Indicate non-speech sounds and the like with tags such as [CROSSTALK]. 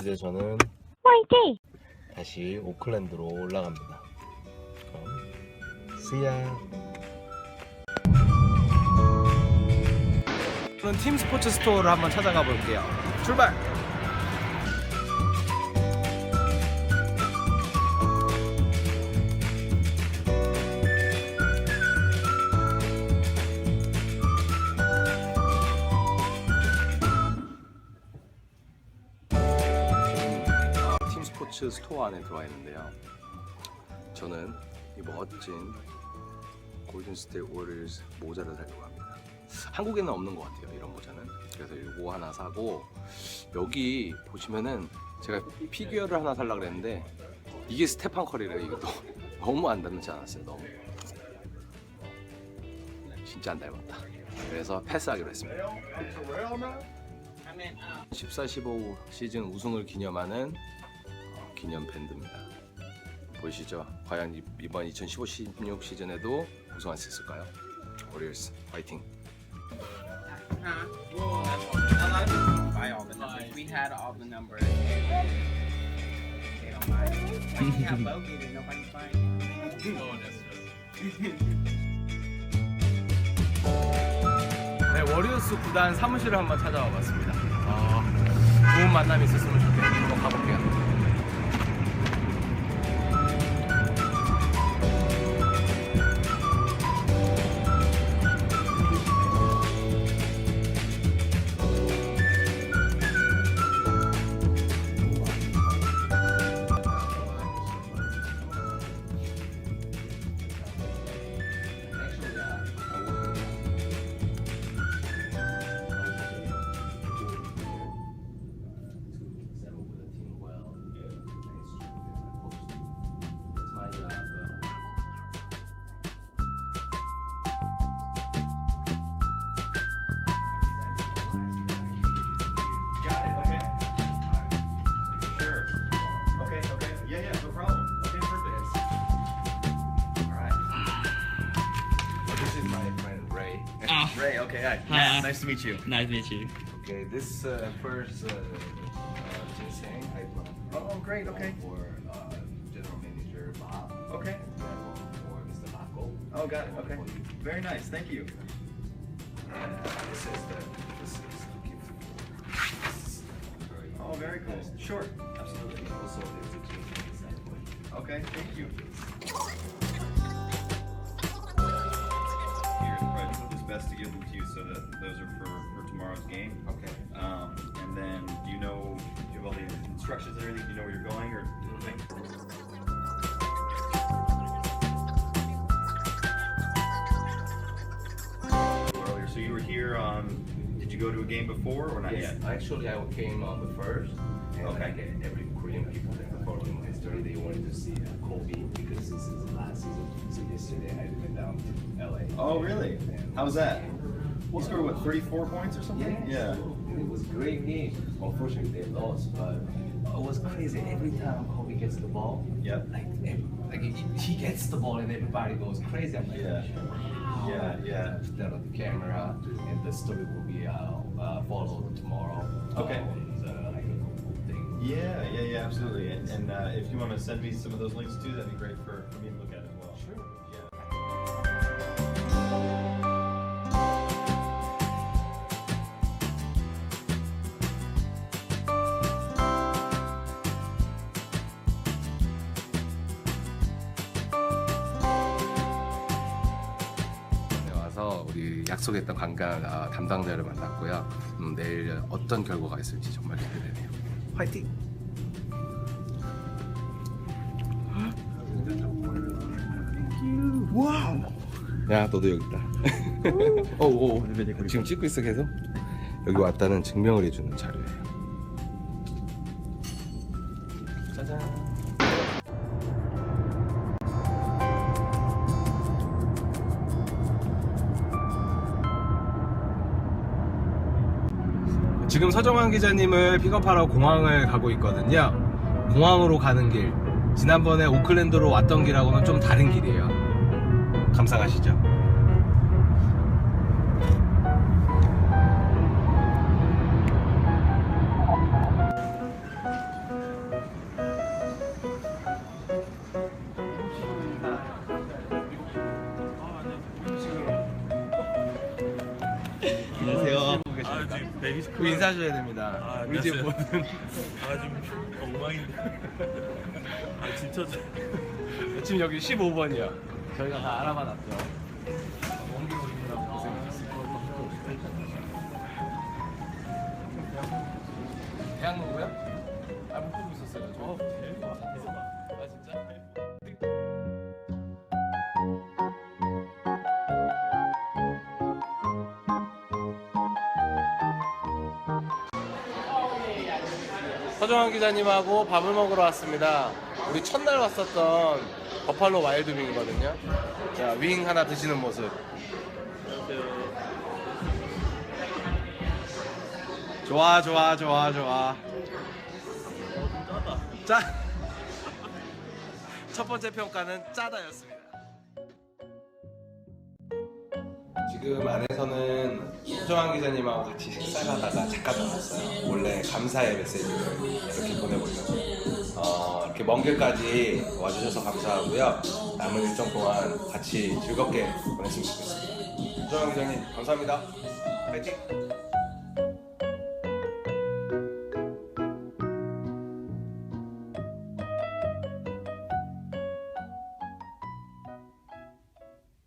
이제 저는 화이팅! 다시 오클랜드로 올라갑니다. 그럼 see 저는 팀 스포츠 스토어를 한번 찾아가 볼게요. 출발! 팀 스포츠 스토어 안에 들어와 있는데요. 저는 이 멋진 골든 스테이 워리어스 모자를 사려고 합니다. 한국에는 없는 것 같아요. 이런 모자는. 그래서 이거 하나 사고 여기 보시면은 제가 피규어를 하나 살라 그랬는데 이게 스테판 커리래요. 이것도 [LAUGHS] 너무 안 닮지 않았어요. 너무. 진짜 안 닮았다. 그래서 패스하기로 했습니다. 14, 15 시즌 우승을 기념하는 어, 기념 밴드입니다. 보이시죠? 과연 이- 이번 2015, 16 시즌에도 우승할 수 있을까요? nobody's buying 네, 워리어스 구단 사무실을 한번 찾아와 봤습니다. 어, 좋은 만남이 있었으면 좋겠네요. 한번 가볼게요. Ray, okay, hi. Hi. Nice to meet you. nice to meet you. Okay, this uh, first uh, uh, ginseng I brought Oh, great, okay. for uh, General Manager Bob. Okay. And that one for Mr. Mako. Oh, got it, okay. Very nice, thank you. And uh, this is the this is to give this very Oh, very cool. Sure, absolutely. Also there's a ginseng inside for you. Okay, thank you. Best to give them to you so that those are for, for tomorrow's game. Okay. Um, and then, do you know, do you have all the instructions and everything? Do you know where you're going or? Earlier, so you were here, um, did you go to a game before or not Yes, yet? actually I came on the first. And Okay. like every Korean people that are following my story, they wanted to see Kobe this the last season. So yesterday I went down to LA. Oh, really? And- How was that? You scored what, 34 points or something? Yeah. Yeah. It was a great game. Unfortunately, they lost, but it was crazy. Every time Kobe gets the ball, Yep. like like he, gets the ball and everybody goes crazy. I'm like, Yeah. wow. Yeah, yeah. Put that on the camera, and the story will be uh, uh, followed tomorrow. Okay. On Yeah, yeah, yeah, absolutely. And, and uh, if you want to send me some of those links too, that'd be great for, for me to look at as well. Sure. Yeah. 네, 와서 우리 약속했던 관광 아, 담당자를 만났고요. 음, 내일 어떤 결과가 있을지 정말 기대되네요. 화이팅! 와우! 야, 너도 여기 있다. 오, [LAUGHS] 오, 지금 찍고 있어 계속? 여기 왔다는 증명을 해주는 자료예요. 지금 서정환 기자님을 픽업하러 공항을 가고 있거든요. 공항으로 가는 길. 지난번에 오클랜드로 왔던 길하고는 좀 다른 길이에요. 감상하시죠. 안녕하세요. 129. 그 인사하셔야 됩니다. 아, 우리 집 안녕하세요. 보는 아좀 엉망인데. [LAUGHS] 아 진짜 저- 지금 여기 15번이야. 저희가 다 알아봐놨죠. 대학 누구야? 아, 못 보고 있었어요. 저. 서정환 기자님하고 밥을 먹으러 왔습니다. 우리 첫날 왔었던 버팔로 와일드 윙이거든요. 자, 윙 하나 드시는 모습. 좋아, 좋아, 좋아, 좋아. 짜. 첫 번째 평가는 짜다였습니다. 지금 안에서는 서정환 기자님하고 같이 식사하다가 잠깐 나왔어요. 원래 감사의 메시지를 이렇게 보내보려고. 어, 이렇게 먼 길까지 와주셔서 감사하고요. 남은 일정 동안 같이 즐겁게 보냈으면 좋겠습니다. 서정환 기자님 감사합니다. 파이팅!